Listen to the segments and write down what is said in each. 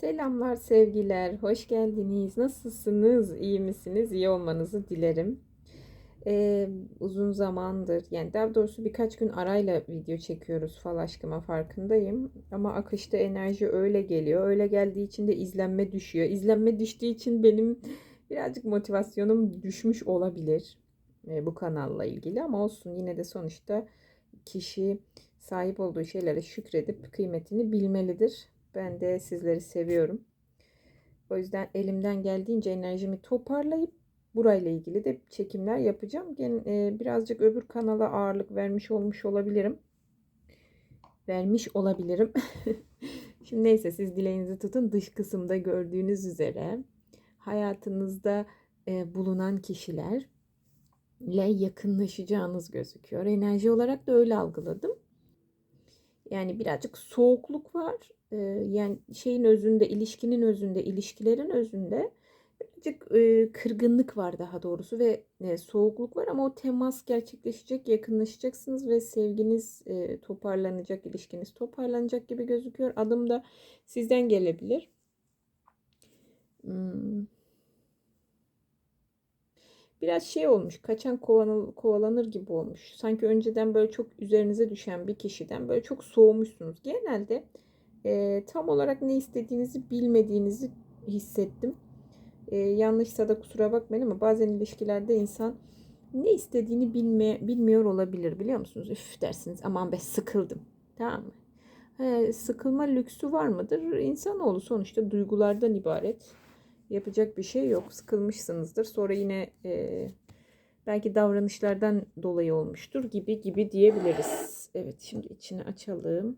Selamlar, sevgiler, hoş geldiniz. Nasılsınız? İyi misiniz? İyi olmanızı dilerim. Ee, uzun zamandır, yani daha doğrusu birkaç gün arayla video çekiyoruz fal aşkıma farkındayım. Ama akışta enerji öyle geliyor. Öyle geldiği için de izlenme düşüyor. İzlenme düştüğü için benim birazcık motivasyonum düşmüş olabilir e, bu kanalla ilgili. Ama olsun yine de sonuçta kişi sahip olduğu şeylere şükredip kıymetini bilmelidir. Ben de sizleri seviyorum. O yüzden elimden geldiğince enerjimi toparlayıp burayla ilgili de çekimler yapacağım. E, birazcık öbür kanala ağırlık vermiş olmuş olabilirim. Vermiş olabilirim. Şimdi neyse siz dileğinizi tutun. Dış kısımda gördüğünüz üzere hayatınızda e, bulunan kişilerle yakınlaşacağınız gözüküyor. Enerji olarak da öyle algıladım. Yani birazcık soğukluk var. Ee, yani şeyin özünde, ilişkinin özünde, ilişkilerin özünde birazcık e, kırgınlık var daha doğrusu ve e, soğukluk var ama o temas gerçekleşecek, yakınlaşacaksınız ve sevginiz e, toparlanacak, ilişkiniz toparlanacak gibi gözüküyor. Adım da sizden gelebilir. Hmm. Biraz şey olmuş, kaçan kovalanır, kovalanır gibi olmuş. Sanki önceden böyle çok üzerinize düşen bir kişiden böyle çok soğumuşsunuz. Genelde e, tam olarak ne istediğinizi bilmediğinizi hissettim. E, yanlışsa da kusura bakmayın ama bazen ilişkilerde insan ne istediğini bilme, bilmiyor olabilir biliyor musunuz? Üf dersiniz aman be sıkıldım. Tamam mı? E, sıkılma lüksü var mıdır? İnsanoğlu sonuçta duygulardan ibaret. Yapacak bir şey yok. Sıkılmışsınızdır. Sonra yine e, belki davranışlardan dolayı olmuştur gibi gibi diyebiliriz. Evet şimdi içini açalım.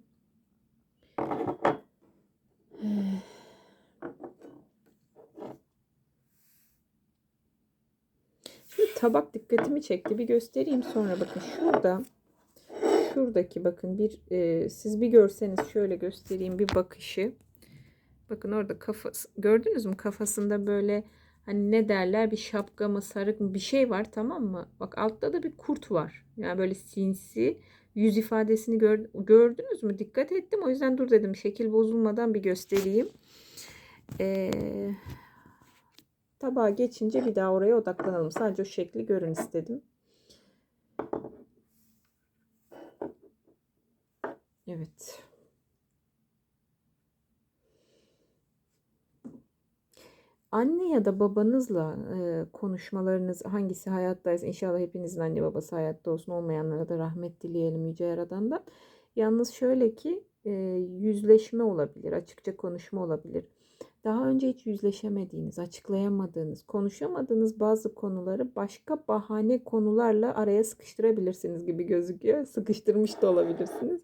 Şimdi tabak dikkatimi çekti. Bir göstereyim sonra bakın şurada şuradaki bakın bir e, siz bir görseniz şöyle göstereyim bir bakışı. Bakın orada kafası gördünüz mü kafasında böyle hani ne derler bir şapka mı sarık mı bir şey var tamam mı? Bak altta da bir kurt var. Yani böyle sinsi yüz ifadesini gör, gördünüz mü? Dikkat ettim. O yüzden dur dedim. Şekil bozulmadan bir göstereyim. Ee, tabağa geçince bir daha oraya odaklanalım. Sadece o şekli görün istedim. Evet. Anne ya da babanızla e, konuşmalarınız hangisi hayattaysa inşallah hepinizin anne babası hayatta olsun olmayanlara da rahmet dileyelim Yüce Yaradan'dan. Yalnız şöyle ki e, yüzleşme olabilir, açıkça konuşma olabilir. Daha önce hiç yüzleşemediğiniz, açıklayamadığınız, konuşamadığınız bazı konuları başka bahane konularla araya sıkıştırabilirsiniz gibi gözüküyor. Sıkıştırmış da olabilirsiniz.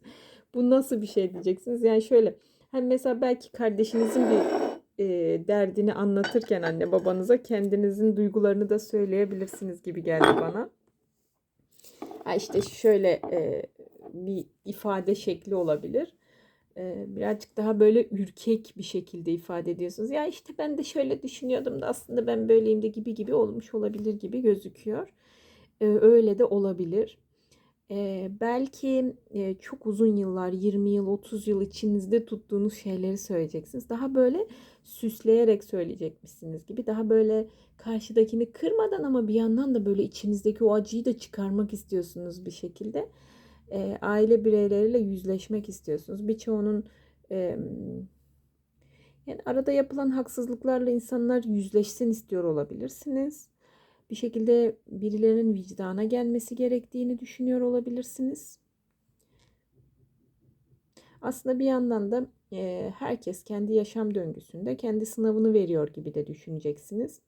Bu nasıl bir şey diyeceksiniz? Yani şöyle, hem mesela belki kardeşinizin bir e, derdini anlatırken anne babanıza kendinizin duygularını da söyleyebilirsiniz gibi geldi bana. Ha işte şöyle e, bir ifade şekli olabilir. Birazcık daha böyle ürkek bir şekilde ifade ediyorsunuz. Ya işte ben de şöyle düşünüyordum da aslında ben böyleyim de gibi gibi olmuş olabilir gibi gözüküyor. Öyle de olabilir. Belki çok uzun yıllar, 20 yıl, 30 yıl içinizde tuttuğunuz şeyleri söyleyeceksiniz. Daha böyle süsleyerek söyleyecekmişsiniz gibi. Daha böyle karşıdakini kırmadan ama bir yandan da böyle içinizdeki o acıyı da çıkarmak istiyorsunuz bir şekilde. Ee, aile bireyleriyle yüzleşmek istiyorsunuz. Birçoğunun e, yani arada yapılan haksızlıklarla insanlar yüzleşsin istiyor olabilirsiniz bir şekilde birilerinin vicdana gelmesi gerektiğini düşünüyor olabilirsiniz. Aslında bir yandan da e, herkes kendi yaşam döngüsünde kendi sınavını veriyor gibi de düşüneceksiniz.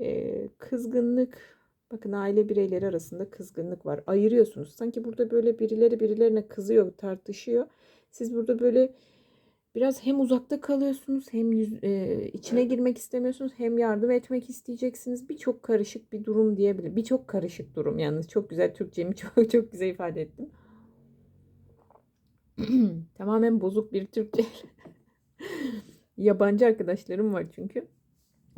E, kızgınlık, bakın aile bireyleri arasında kızgınlık var. Ayırıyorsunuz. Sanki burada böyle birileri birilerine kızıyor, tartışıyor. Siz burada böyle biraz hem uzakta kalıyorsunuz hem yüz, e, içine girmek istemiyorsunuz hem yardım etmek isteyeceksiniz. Birçok karışık bir durum diyebilir. Birçok karışık durum yalnız. Çok güzel Türkçemi çok çok güzel ifade ettim. Tamamen bozuk bir Türkçe. Yabancı arkadaşlarım var çünkü.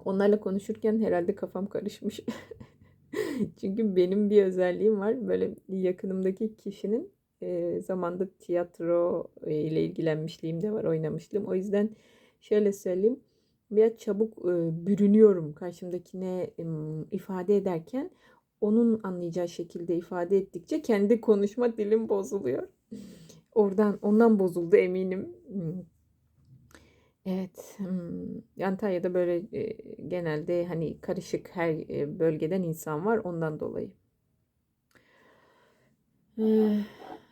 Onlarla konuşurken herhalde kafam karışmış. çünkü benim bir özelliğim var. Böyle yakınımdaki kişinin e, zamanda tiyatro ile ilgilenmişliğim de var, oynamışlığım. O yüzden şöyle söyleyeyim. Biraz çabuk e, bürünüyorum karşımdakine e, ifade ederken onun anlayacağı şekilde ifade ettikçe kendi konuşma dilim bozuluyor. Oradan ondan bozuldu eminim. Evet, Antalya'da böyle genelde hani karışık her bölgeden insan var ondan dolayı.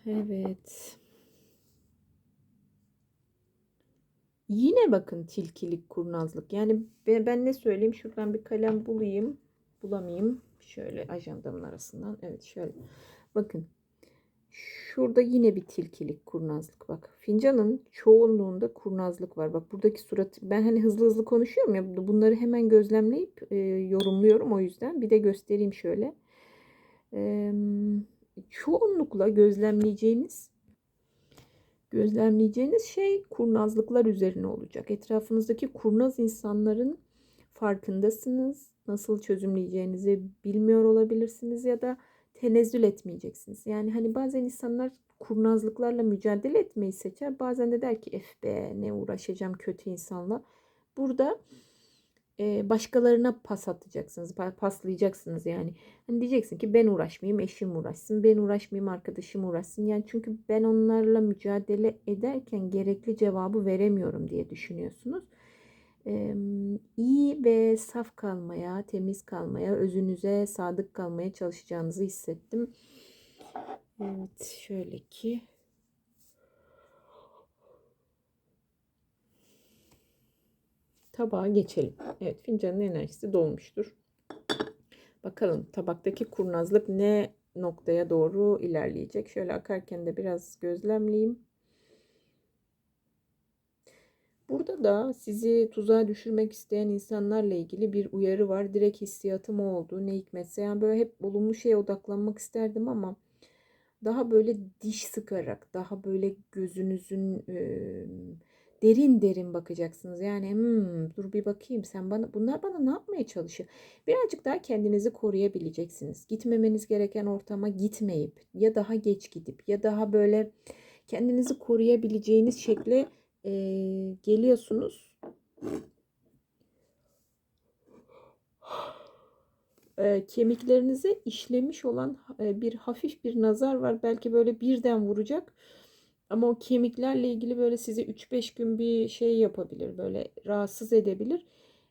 Evet. Yine bakın tilkilik, kurnazlık. Yani ben ne söyleyeyim? Şuradan bir kalem bulayım. Bulamayayım. Şöyle ajandamın arasından. Evet şöyle. Bakın. Şurada yine bir tilkilik, kurnazlık bak. Fincanın çoğunluğunda kurnazlık var. Bak buradaki surat ben hani hızlı hızlı konuşuyorum ya bunları hemen gözlemleyip e, yorumluyorum o yüzden. Bir de göstereyim şöyle. E, çoğunlukla gözlemleyeceğiniz gözlemleyeceğiniz şey kurnazlıklar üzerine olacak. Etrafınızdaki kurnaz insanların farkındasınız. Nasıl çözümleyeceğinizi bilmiyor olabilirsiniz ya da tenezzül etmeyeceksiniz. Yani hani bazen insanlar kurnazlıklarla mücadele etmeyi seçer. Bazen de der ki ef be ne uğraşacağım kötü insanla. Burada e, başkalarına pas atacaksınız, paslayacaksınız yani. Hani diyeceksin ki ben uğraşmayayım, eşim uğraşsın, ben uğraşmayayım, arkadaşım uğraşsın. Yani çünkü ben onlarla mücadele ederken gerekli cevabı veremiyorum diye düşünüyorsunuz. İyi ve saf kalmaya, temiz kalmaya, özünüze sadık kalmaya çalışacağınızı hissettim. Evet, şöyle ki tabağa geçelim. Evet fincanın enerjisi dolmuştur. Bakalım tabaktaki kurnazlık ne noktaya doğru ilerleyecek. Şöyle akarken de biraz gözlemleyeyim. Burada da sizi tuzağa düşürmek isteyen insanlarla ilgili bir uyarı var. Direkt hissiyatım oldu. Ne hikmetse. Yani böyle hep olumlu şeye odaklanmak isterdim ama daha böyle diş sıkarak, daha böyle gözünüzün e, derin derin bakacaksınız. Yani hmm, dur bir bakayım sen bana bunlar bana ne yapmaya çalışıyor? Birazcık daha kendinizi koruyabileceksiniz. Gitmemeniz gereken ortama gitmeyip ya daha geç gidip ya daha böyle kendinizi koruyabileceğiniz şekle e, geliyorsunuz. E, kemiklerinize işlemiş olan e, bir hafif bir nazar var. Belki böyle birden vuracak. Ama o kemiklerle ilgili böyle sizi 3-5 gün bir şey yapabilir. Böyle rahatsız edebilir.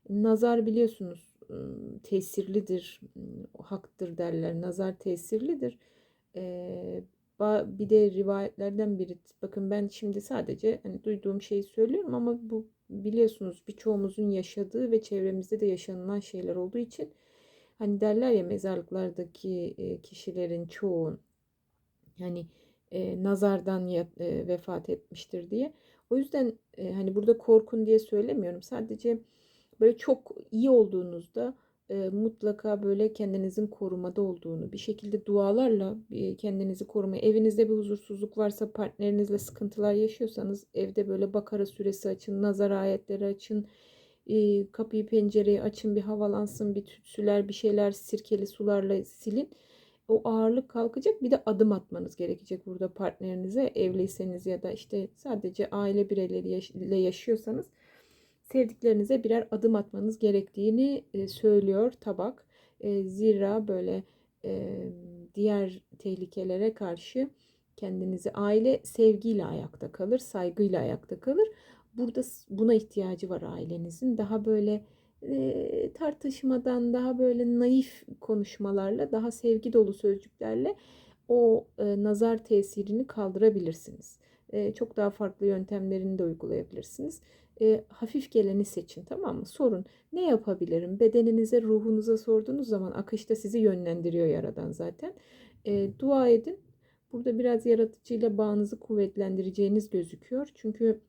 Nazar biliyorsunuz tesirlidir. Haktır derler. Nazar tesirlidir. Ee, bir de rivayetlerden biri. Bakın ben şimdi sadece hani duyduğum şeyi söylüyorum ama bu biliyorsunuz birçoğumuzun yaşadığı ve çevremizde de yaşanılan şeyler olduğu için hani derler ya mezarlıklardaki kişilerin çoğu hani e, nazardan ya, e, vefat etmiştir diye. O yüzden e, hani burada korkun diye söylemiyorum. Sadece böyle çok iyi olduğunuzda e, mutlaka böyle kendinizin korumada olduğunu bir şekilde dualarla e, kendinizi korumaya evinizde bir huzursuzluk varsa partnerinizle sıkıntılar yaşıyorsanız evde böyle bakara süresi açın nazar ayetleri açın e, kapıyı pencereyi açın bir havalansın bir tütsüler bir şeyler sirkeli sularla silin o ağırlık kalkacak. Bir de adım atmanız gerekecek burada partnerinize. Evliyseniz ya da işte sadece aile bireyleriyle yaşıyorsanız sevdiklerinize birer adım atmanız gerektiğini e, söylüyor tabak. E, zira böyle e, diğer tehlikelere karşı kendinizi aile sevgiyle ayakta kalır, saygıyla ayakta kalır. Burada buna ihtiyacı var ailenizin. Daha böyle tartışmadan daha böyle naif konuşmalarla daha sevgi dolu sözcüklerle o nazar tesirini kaldırabilirsiniz. Çok daha farklı yöntemlerini de uygulayabilirsiniz. E, hafif geleni seçin tamam mı? Sorun ne yapabilirim? Bedeninize, ruhunuza sorduğunuz zaman akışta sizi yönlendiriyor yaradan zaten. E, dua edin. Burada biraz yaratıcıyla bağınızı kuvvetlendireceğiniz gözüküyor. Çünkü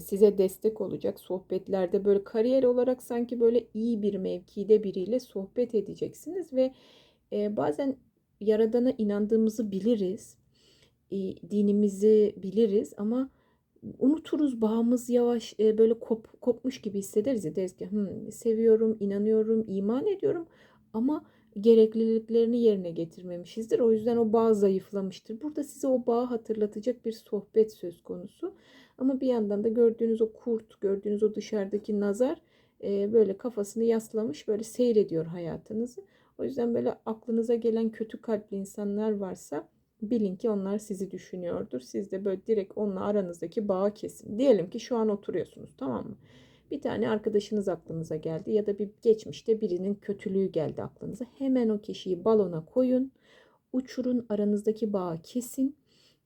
size destek olacak sohbetlerde böyle kariyer olarak sanki böyle iyi bir mevkide biriyle sohbet edeceksiniz ve bazen yaradana inandığımızı biliriz dinimizi biliriz ama unuturuz bağımız yavaş böyle kop, kopmuş gibi hissederiz ya deriz ki seviyorum inanıyorum iman ediyorum ama gerekliliklerini yerine getirmemişizdir. O yüzden o bağ zayıflamıştır. Burada size o bağı hatırlatacak bir sohbet söz konusu. Ama bir yandan da gördüğünüz o kurt, gördüğünüz o dışarıdaki nazar e, böyle kafasını yaslamış böyle seyrediyor hayatınızı. O yüzden böyle aklınıza gelen kötü kalpli insanlar varsa bilin ki onlar sizi düşünüyordur. Siz de böyle direkt onunla aranızdaki bağı kesin. Diyelim ki şu an oturuyorsunuz tamam mı? Bir tane arkadaşınız aklınıza geldi ya da bir geçmişte birinin kötülüğü geldi aklınıza. Hemen o kişiyi balona koyun. Uçurun aranızdaki bağı kesin.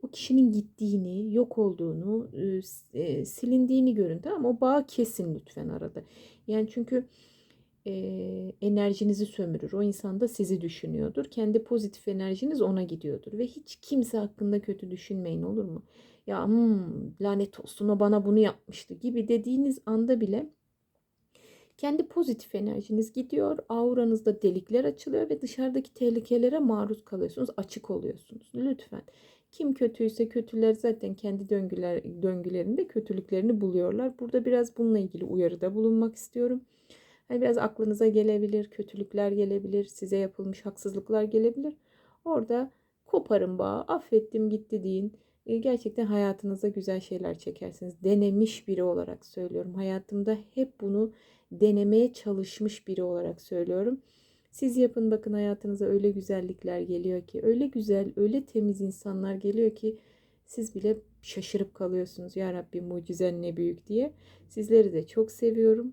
O kişinin gittiğini, yok olduğunu, e, silindiğini görün tamam? O bağı kesin lütfen arada. Yani çünkü e, enerjinizi sömürür. O insan da sizi düşünüyordur. Kendi pozitif enerjiniz ona gidiyordur. Ve hiç kimse hakkında kötü düşünmeyin olur mu? Ya hmm, lanet olsun o bana bunu yapmıştı gibi dediğiniz anda bile kendi pozitif enerjiniz gidiyor. Auranızda delikler açılıyor ve dışarıdaki tehlikelere maruz kalıyorsunuz. Açık oluyorsunuz. Lütfen. Kim kötüyse kötüler zaten kendi döngüler, döngülerinde kötülüklerini buluyorlar. Burada biraz bununla ilgili uyarıda bulunmak istiyorum. Hani biraz aklınıza gelebilir, kötülükler gelebilir, size yapılmış haksızlıklar gelebilir. Orada koparın bağı, affettim gitti deyin. E, gerçekten hayatınıza güzel şeyler çekersiniz. Denemiş biri olarak söylüyorum. Hayatımda hep bunu denemeye çalışmış biri olarak söylüyorum. Siz yapın bakın hayatınıza öyle güzellikler geliyor ki, öyle güzel, öyle temiz insanlar geliyor ki siz bile şaşırıp kalıyorsunuz. Ya Rabbi mucizen ne büyük diye. Sizleri de çok seviyorum.